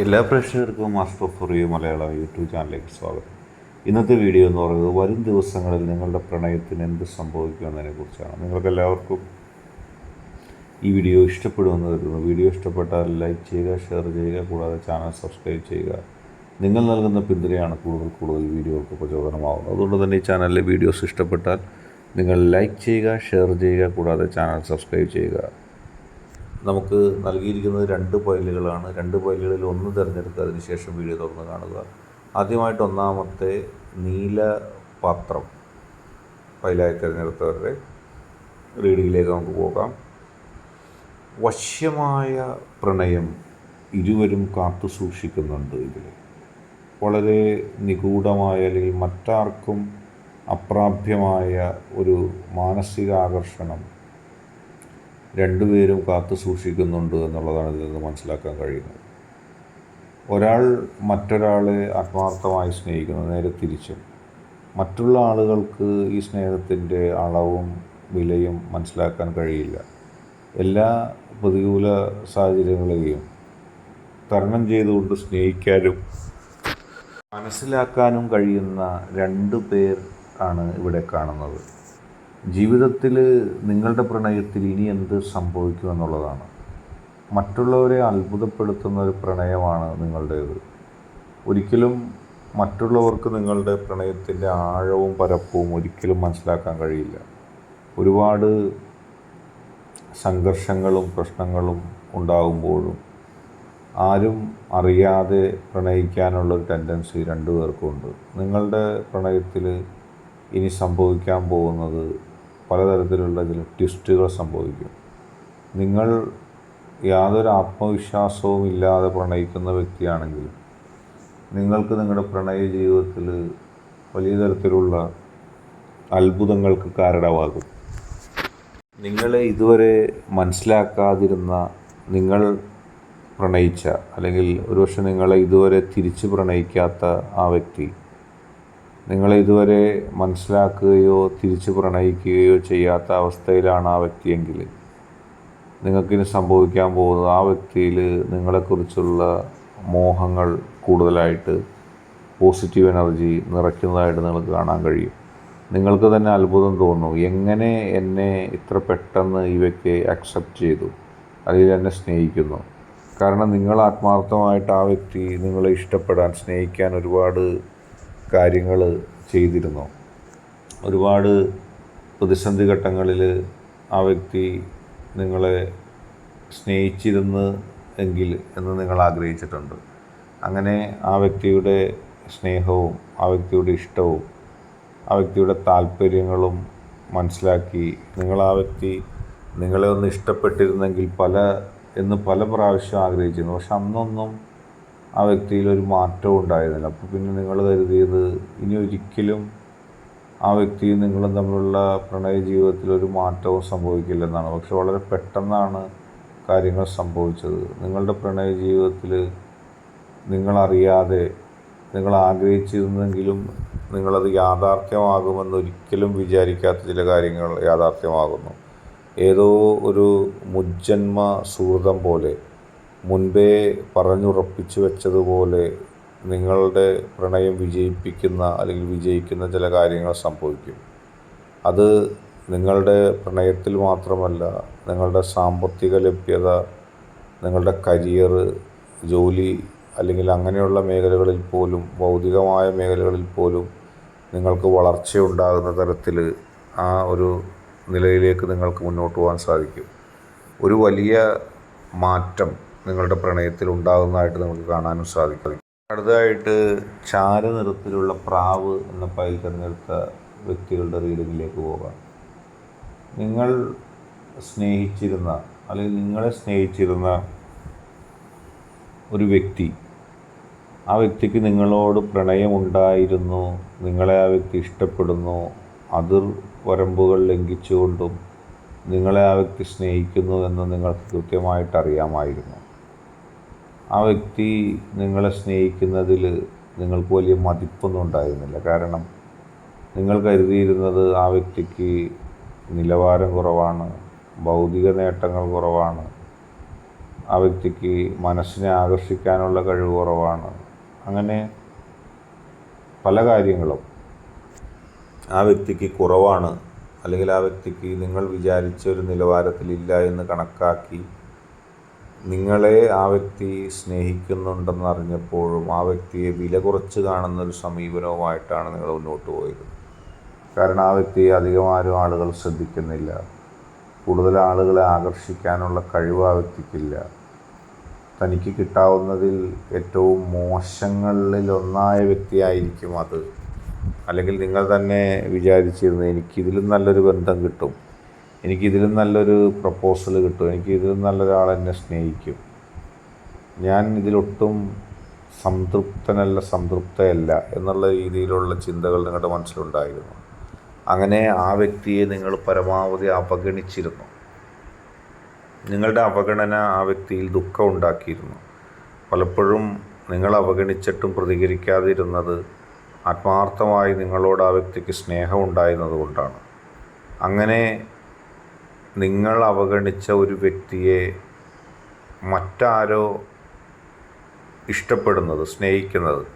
എല്ലാ പ്രേക്ഷകർക്കും master of റിയു മലയാളം യൂട്യൂബ് ചാനലിലേക്ക് സ്വാഗതം. ഇന്നത്തെ വീഡിയോ എന്ന് പറയുന്നത് വരും ദിവസങ്ങളിൽ നിങ്ങളുടെ പ്രണയത്തിന് എന്ത് സംഭവിക്കുമെന്നതിനെ കുറിച്ചാണ്. നിങ്ങൾക്കെല്ലാവർക്കും ഈ വീഡിയോ ഇഷ്ടപ്പെടുമെന്ന് കരുതുന്നു. വീഡിയോ ഇഷ്ടപ്പെട്ടാൽ ലൈക്ക് ചെയ്യുക ഷെയർ ചെയ്യുക കൂടാതെ ചാനൽ സബ്സ്ക്രൈബ് ചെയ്യുക. നിങ്ങൾ നൽകുന്ന പിന്തുണയാണ് കൂടുതൽ കൂടുതൽ വീഡിയോകൾക്ക് പ്രചോദനമാകുന്നത് അതുകൊണ്ട് തന്നെ ഈ ചാനലിലെ വീഡിയോസ് ഇഷ്ടപ്പെട്ടാൽ നിങ്ങൾ ലൈക്ക് ചെയ്യുക ഷെയർ ചെയ്യുക കൂടാതെ ചാനൽ സബ്സ്ക്രൈബ് ചെയ്യുക. നമുക്ക് നൽകിയിരിക്കുന്നത് രണ്ട് ഫയലുകളാണ്. രണ്ട് ഫയലുകളിൽ ഒന്ന് തിരഞ്ഞെടുത്ത് അതിനുശേഷം വീഡിയോ തുറന്ന് കാണുക. ആദ്യമായിട്ട് ഒന്നാമത്തെ നീല പാത്രം ഫയലായി തിരഞ്ഞെടുത്തവരുടെ റീഡിങ്ങിലേക്ക് നമുക്ക് പോകാം. വശ്യമായ പ്രണയം ഇരുവരും കാത്തു സൂക്ഷിക്കുന്നുണ്ട് ഇതിൽ. വളരെ നിഗൂഢമായ അല്ലെങ്കിൽ മറ്റാർക്കും അപ്രാപ്യമായ ഒരു മാനസിക ആകർഷണം രണ്ടുപേരും കാത്തു സൂക്ഷിക്കുന്നുണ്ട് എന്നുള്ളതാണ് ഇതിൽ നിന്ന് മനസ്സിലാക്കാൻ കഴിയുന്നത്. ഒരാൾ മറ്റൊരാളെ ആത്മാർത്ഥമായി സ്നേഹിക്കുന്നു നേരെ തിരിച്ചും. മറ്റുള്ള ആളുകൾക്ക് ഈ സ്നേഹത്തിന്റെ അളവും വിലയും മനസ്സിലാക്കാൻ കഴിയില്ല. എല്ലാ പ്രതികൂല സാഹചര്യങ്ങളെയും തരണം ചെയ്തുകൊണ്ട് സ്നേഹിക്കാനും മനസ്സിലാക്കാനും കഴിയുന്ന രണ്ട് പേർ ആണ് ഇവിടെ കാണുന്നത്. ജീവിതത്തിൽ നിങ്ങളുടെ പ്രണയത്തിൽ ഇനി എന്ത് സംഭവിക്കും എന്നുള്ളതാണ്. മറ്റുള്ളവരെ അത്ഭുതപ്പെടുത്തുന്ന ഒരു പ്രണയമാണ് നിങ്ങളുടേത്. ഒരിക്കലും മറ്റുള്ളവർക്ക് നിങ്ങളുടെ പ്രണയത്തിന്റെ ആഴവും പരപ്പവും ഒരിക്കലും മനസ്സിലാക്കാൻ കഴിയില്ല. ഒരുപാട് സംഘർഷങ്ങളും പ്രശ്നങ്ങളും ഉണ്ടാകുമ്പോഴും ആരും അറിയാതെ പ്രണയിക്കാനുള്ള ഒരു ടെൻഡൻസി രണ്ടു പേർക്കുമുണ്ട് നിങ്ങളുടെ പ്രണയത്തിൽ ഇനി സംഭവിക്കാൻ പോകുന്നത് പലതരത്തിലുള്ള ഇതിൽ ട്വിസ്റ്റുകൾ സംഭവിക്കും. നിങ്ങൾ യാതൊരു ആത്മവിശ്വാസവും ഇല്ലാതെ പ്രണയിക്കുന്ന വ്യക്തിയാണെങ്കിൽ നിങ്ങൾക്ക് നിങ്ങളുടെ പ്രണയ ജീവിതത്തിൽ വലിയ തരത്തിലുള്ള അത്ഭുതങ്ങൾക്ക് കാരണമാകും. നിങ്ങളെ ഇതുവരെ മനസ്സിലാക്കാതിരുന്ന നിങ്ങൾ പ്രണയിച്ച അല്ലെങ്കിൽ ഒരുപക്ഷെ നിങ്ങളെ ഇതുവരെ തിരിച്ച് പ്രണയിക്കാത്ത ആ വ്യക്തി നിങ്ങളെ ഇതുവരെ മനസ്സിലാക്കുകയോ തിരിച്ച് പ്രണയിക്കുകയോ ചെയ്യാത്ത അവസ്ഥയിലാണ് ആ വ്യക്തിയെങ്കിൽ നിങ്ങൾക്കിനി സംഭവിക്കാൻ പോകുന്നത് ആ വ്യക്തിയിൽ നിങ്ങളെക്കുറിച്ചുള്ള മോഹങ്ങൾ കൂടുതലായിട്ട് പോസിറ്റീവ് എനർജി നിറയ്ക്കുന്നതായിട്ട് നിങ്ങൾക്ക് കാണാൻ കഴിയും. നിങ്ങൾക്ക് തന്നെ അത്ഭുതം തോന്നും എങ്ങനെ എന്നെ ഇത്ര പെട്ടെന്ന് ഈ വ്യക്തി അക്സെപ്റ്റ് ചെയ്തു അല്ലെങ്കിൽ എന്നെ സ്നേഹിക്കുന്നു? കാരണം നിങ്ങൾ ആത്മാർത്ഥമായിട്ട് ആ വ്യക്തി നിങ്ങളെ ഇഷ്ടപ്പെടാൻ സ്നേഹിക്കാൻ ഒരുപാട് കാര്യങ്ങൾ ചെയ്തിരുന്നു? ഒരുപാട് പ്രതിസന്ധി ഘട്ടങ്ങളിൽ ആ വ്യക്തി നിങ്ങളെ സ്നേഹിച്ചിരുന്നു എങ്കിൽ എന്ന് നിങ്ങൾ ആഗ്രഹിച്ചിട്ടുണ്ട്. അങ്ങനെ ആ വ്യക്തിയുടെ സ്നേഹവും ആ വ്യക്തിയുടെ ഇഷ്ടവും ആ വ്യക്തിയുടെ താല്പര്യങ്ങളും മനസ്സിലാക്കി നിങ്ങൾ ആ വ്യക്തി നിങ്ങളെ ഒന്ന് ഇഷ്ടപ്പെട്ടിരുന്നെങ്കിൽ പല എന്ന് പല പ്രാവശ്യം ആഗ്രഹിച്ചിരുന്നു. പക്ഷെ അന്നൊന്നും ആ വ്യക്തിയിൽ ഒരു മാറ്റവും ഉണ്ടായിരുന്നില്ല. അപ്പോൾ പിന്നെ നിങ്ങൾ കരുതിയത് ഇനി ഒരിക്കലും ആ വ്യക്തിയും നിങ്ങളും തമ്മിലുള്ള പ്രണയ ജീവിതത്തിൽ ഒരു മാറ്റവും സംഭവിക്കില്ലെന്നാണ്. പക്ഷെ വളരെ പെട്ടെന്നാണ് കാര്യങ്ങൾ സംഭവിച്ചത്. നിങ്ങളുടെ പ്രണയ ജീവിതത്തിൽ നിങ്ങളറിയാതെ നിങ്ങൾ ആഗ്രഹിച്ചിരുന്നെങ്കിലും നിങ്ങളത് യാഥാർത്ഥ്യമാകുമെന്ന് ഒരിക്കലും വിചാരിക്കാത്ത ചില കാര്യങ്ങൾ യാഥാർത്ഥ്യമാകുന്നു. ഏതോ ഒരു മുജ്ജന്മ സുഹൃതം പോലെ മുൻപേ പറഞ്ഞുറപ്പിച്ചു വെച്ചതുപോലെ നിങ്ങളുടെ പ്രണയം വിജയിപ്പിക്കുന്ന അല്ലെങ്കിൽ വിജയിക്കുന്ന ചില കാര്യങ്ങൾ സംഭവിക്കും. അത് നിങ്ങളുടെ പ്രണയത്തിൽ മാത്രമല്ല നിങ്ങളുടെ സാമ്പത്തിക ലഭ്യത നിങ്ങളുടെ കരിയർ ജോലി അല്ലെങ്കിൽ അങ്ങനെയുള്ള മേഖലകളിൽ പോലും ഭൗതികമായ മേഖലകളിൽ പോലും നിങ്ങൾക്ക് വളർച്ചയുണ്ടാകുന്ന തരത്തിൽ ആ ഒരു നിലയിലേക്ക് നിങ്ങൾക്ക് മുന്നോട്ട് പോകാൻ സാധിക്കും. ഒരു വലിയ മാറ്റം നിങ്ങളുടെ പ്രണയത്തിൽ ഉണ്ടാകുന്നതായിട്ട് നമുക്ക് കാണാനും സാധിക്കും. അടുത്തതായിട്ട് ചാരനിറത്തിലുള്ള പ്രാവ് എന്ന പൈൽ തിരഞ്ഞെടുത്ത വ്യക്തികളുടെ റീഡിങ്ങിലേക്ക് പോകാം. നിങ്ങൾ സ്നേഹിച്ചിരുന്ന അല്ലെങ്കിൽ നിങ്ങളെ സ്നേഹിച്ചിരുന്ന ഒരു വ്യക്തി ആ വ്യക്തിക്ക് നിങ്ങളോട് പ്രണയമുണ്ടായിരുന്നു നിങ്ങളെ ആ വ്യക്തി ഇഷ്ടപ്പെടുന്നു അതിർ വരമ്പുകൾ ലംഘിച്ചുകൊണ്ടും നിങ്ങളെ ആ വ്യക്തി സ്നേഹിക്കുന്നു എന്ന് നിങ്ങൾക്ക് കൃത്യമായിട്ട് അറിയാമായിരുന്നു. ആ വ്യക്തി നിങ്ങളെ സ്നേഹിക്കുന്നതിൽ നിങ്ങൾക്ക് വലിയ മതിപ്പൊന്നും ഉണ്ടായിരുന്നില്ല. കാരണം നിങ്ങൾ കരുതിയിരുന്നത് ആ വ്യക്തിക്ക് നിലവാരം കുറവാണ് ഭൗതിക നേട്ടങ്ങൾ കുറവാണ് ആ വ്യക്തിക്ക് മനസ്സിനെ ആകർഷിക്കാനുള്ള കഴിവ് കുറവാണ്. അങ്ങനെ പല കാര്യങ്ങളും ആ വ്യക്തിക്ക് കുറവാണ് അല്ലെങ്കിൽ ആ വ്യക്തിക്ക് നിങ്ങൾ വിചാരിച്ച ഒരു നിലവാരത്തിലില്ല എന്ന് കണക്കാക്കി നിങ്ങളെ ആ വ്യക്തി സ്നേഹിക്കുന്നുണ്ടെന്ന് അറിഞ്ഞപ്പോഴും ആ വ്യക്തിയെ വില കുറച്ച് കാണുന്ന ഒരു സമീപനവുമായിട്ടാണ് നിങ്ങൾ മുന്നോട്ട് പോയത്. കാരണം ആ വ്യക്തിയെ അധികം ആരും ആളുകൾ ശ്രദ്ധിക്കുന്നില്ല. കൂടുതൽ ആളുകളെ ആകർഷിക്കാനുള്ള കഴിവ് ആ വ്യക്തിക്കില്ല. തനിക്ക് കിട്ടാവുന്നതിൽ ഏറ്റവും മോശങ്ങളിൽ ഒന്നായ വ്യക്തിയായിരിക്കും അത്. അല്ലെങ്കിൽ നിങ്ങൾ തന്നെ വിചാരിച്ചിരുന്നു എനിക്കിതിലും നല്ലൊരു ബന്ധം കിട്ടും. എനിക്കിതിലും നല്ലൊരു പ്രപ്പോസൽ കിട്ടും. എനിക്കിതിലും നല്ലൊരാൾ എന്നെ സ്നേഹിക്കും. ഞാൻ ഇതിലൊട്ടും സംതൃപ്തനല്ല സംതൃപ്തയല്ല എന്നുള്ള രീതിയിലുള്ള ചിന്തകൾ നിങ്ങളുടെ മനസ്സിലുണ്ടായിരുന്നു. അങ്ങനെ ആ വ്യക്തിയെ നിങ്ങൾ പരമാവധി അവഗണിച്ചിരുന്നു. നിങ്ങളുടെ അവഗണന ആ വ്യക്തിയിൽ ദുഃഖം ഉണ്ടാക്കിയിരുന്നു. പലപ്പോഴും നിങ്ങൾ അവഗണിച്ചിട്ടും പ്രതികരിക്കാതിരുന്നത് ആത്മാർത്ഥമായി നിങ്ങളോട് ആ വ്യക്തിക്ക് സ്നേഹം കൊണ്ടാണ്. അങ്ങനെ നിങ്ങൾ അവഗണിച്ച ഒരു വ്യക്തിയെ മറ്റാരോ ഇഷ്ടപ്പെടുന്നത് സ്നേഹിക്കുന്നത്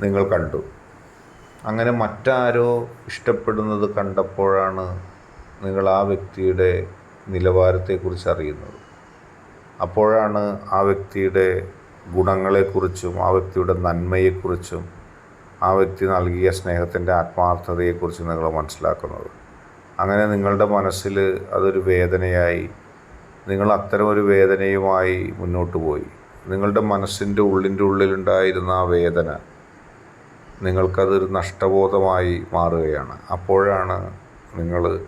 നിങ്ങൾ കണ്ടു. അങ്ങനെ മറ്റാരോ ഇഷ്ടപ്പെടുന്നത് കണ്ടപ്പോഴാണ് നിങ്ങൾ ആ വ്യക്തിയുടെ നിലവാരത്തെക്കുറിച്ച് അറിയുന്നത്. അപ്പോഴാണ് ആ വ്യക്തിയുടെ ഗുണങ്ങളെക്കുറിച്ചും ആ വ്യക്തിയുടെ നന്മയെക്കുറിച്ചും ആ വ്യക്തി നൽകിയ സ്നേഹത്തിന്റെ ആത്മാർത്ഥതയെക്കുറിച്ചും നിങ്ങൾ മനസ്സിലാക്കുന്നത്. അങ്ങനെ നിങ്ങളുടെ മനസ്സിൽ അതൊരു വേദനയായി നിങ്ങൾ അത്തരം ഒരു വേദനയുമായി മുന്നോട്ട് പോയി. നിങ്ങളുടെ മനസ്സിന്റെ ഉള്ളിന്റെ ഉള്ളിലുണ്ടായിരുന്ന ആ വേദന നിങ്ങൾക്കതൊരു നഷ്ടബോധമായി മാറുകയാണ്. അപ്പോഴാണ് നിങ്ങൾ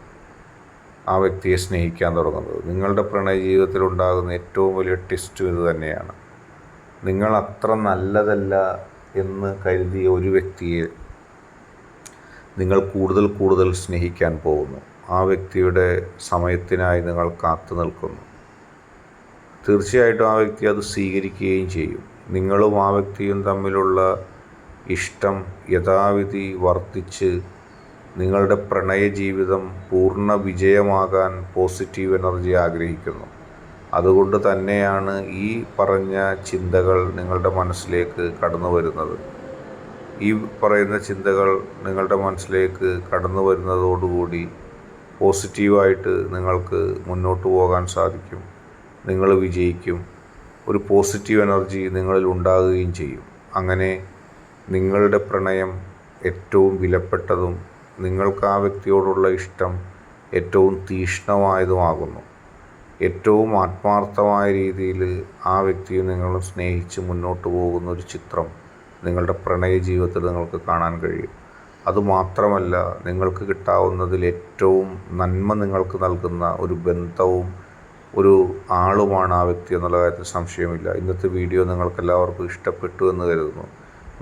ആ വ്യക്തിയെ സ്നേഹിക്കാൻ തുടങ്ങുന്നത്. നിങ്ങളുടെ പ്രണയ ജീവിതത്തിലുണ്ടാകുന്ന ഏറ്റവും വലിയ ടെസ്റ്റും ഇത് തന്നെയാണ്. നിങ്ങൾ അത്ര നല്ലതല്ല എന്ന് കരുതിയ ഒരു വ്യക്തിയെ നിങ്ങൾ കൂടുതൽ കൂടുതൽ സ്നേഹിക്കാൻ പോകുന്നു. ആ വ്യക്തിയുടെ സമയത്തിനായി നിങ്ങൾ കാത്തു നിൽക്കുന്നു. തീർച്ചയായിട്ടും ആ വ്യക്തി അത് സ്വീകരിക്കുകയും ചെയ്യും. നിങ്ങളും ആ വ്യക്തിയും തമ്മിലുള്ള ഇഷ്ടം യഥാവിധി വർദ്ധിച്ച് നിങ്ങളുടെ പ്രണയ ജീവിതം പൂർണ വിജയമാകാൻ പോസിറ്റീവ് എനർജി ആഗ്രഹിക്കുന്നു. അതുകൊണ്ട് തന്നെയാണ് ഈ പറഞ്ഞ ചിന്തകൾ നിങ്ങളുടെ മനസ്സിലേക്ക് കടന്നു വരുന്നത്. ഈ പറയുന്ന ചിന്തകൾ നിങ്ങളുടെ മനസ്സിലേക്ക് കടന്നു വരുന്നതോടുകൂടി പോസിറ്റീവായിട്ട് നിങ്ങൾക്ക് മുന്നോട്ട് പോകാൻ സാധിക്കും. നിങ്ങൾ വിജയിക്കും. ഒരു പോസിറ്റീവ് എനർജി നിങ്ങളിൽ ഉണ്ടാകുകയും ചെയ്യും. അങ്ങനെ നിങ്ങളുടെ പ്രണയം ഏറ്റവും വിലപ്പെട്ടതും നിങ്ങൾക്ക് ആ വ്യക്തിയോടുള്ള ഇഷ്ടം ഏറ്റവും തീഷ്ണമായതുമാകുന്നു ഏറ്റവും ആത്മാർത്ഥമായ രീതിയിൽ ആ വ്യക്തിയെ നിങ്ങൾ സ്നേഹിച്ച് മുന്നോട്ട് പോകുന്ന ഒരു ചിത്രം നിങ്ങളുടെ പ്രണയ ജീവിതത്തിൽ നിങ്ങൾക്ക് കാണാൻ കഴിയും. അതുമാത്രമല്ല നിങ്ങൾക്ക് കിട്ടാവുന്നതിൽ ഏറ്റവും നന്മ നിങ്ങൾക്ക് നൽകുന്ന ഒരു ബന്ധവും ഒരു ആളുമാണ് ആ വ്യക്തി എന്നുള്ള കാര്യത്തിൽ സംശയമില്ല. ഇന്നത്തെ വീഡിയോ നിങ്ങൾക്കെല്ലാവർക്കും ഇഷ്ടപ്പെട്ടു എന്ന് കരുതുന്നു.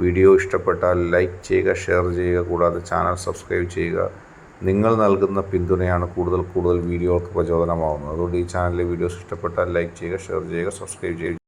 വീഡിയോ ഇഷ്ടപ്പെട്ടാൽ ലൈക്ക് ചെയ്യുക ഷെയർ ചെയ്യുക കൂടാതെ ചാനൽ സബ്സ്ക്രൈബ് ചെയ്യുക. നിങ്ങൾ നൽകുന്ന പിന്തുണയാണ് കൂടുതൽ കൂടുതൽ വീഡിയോകൾക്ക് പ്രചോദനമാവുന്നത്. അതുകൊണ്ട് ഈ ചാനലിലെ വീഡിയോസ് ഇഷ്ടപ്പെട്ടാൽ ലൈക്ക് ചെയ്യുക ഷെയർ ചെയ്യുക സബ്സ്ക്രൈബ് ചെയ്യുക.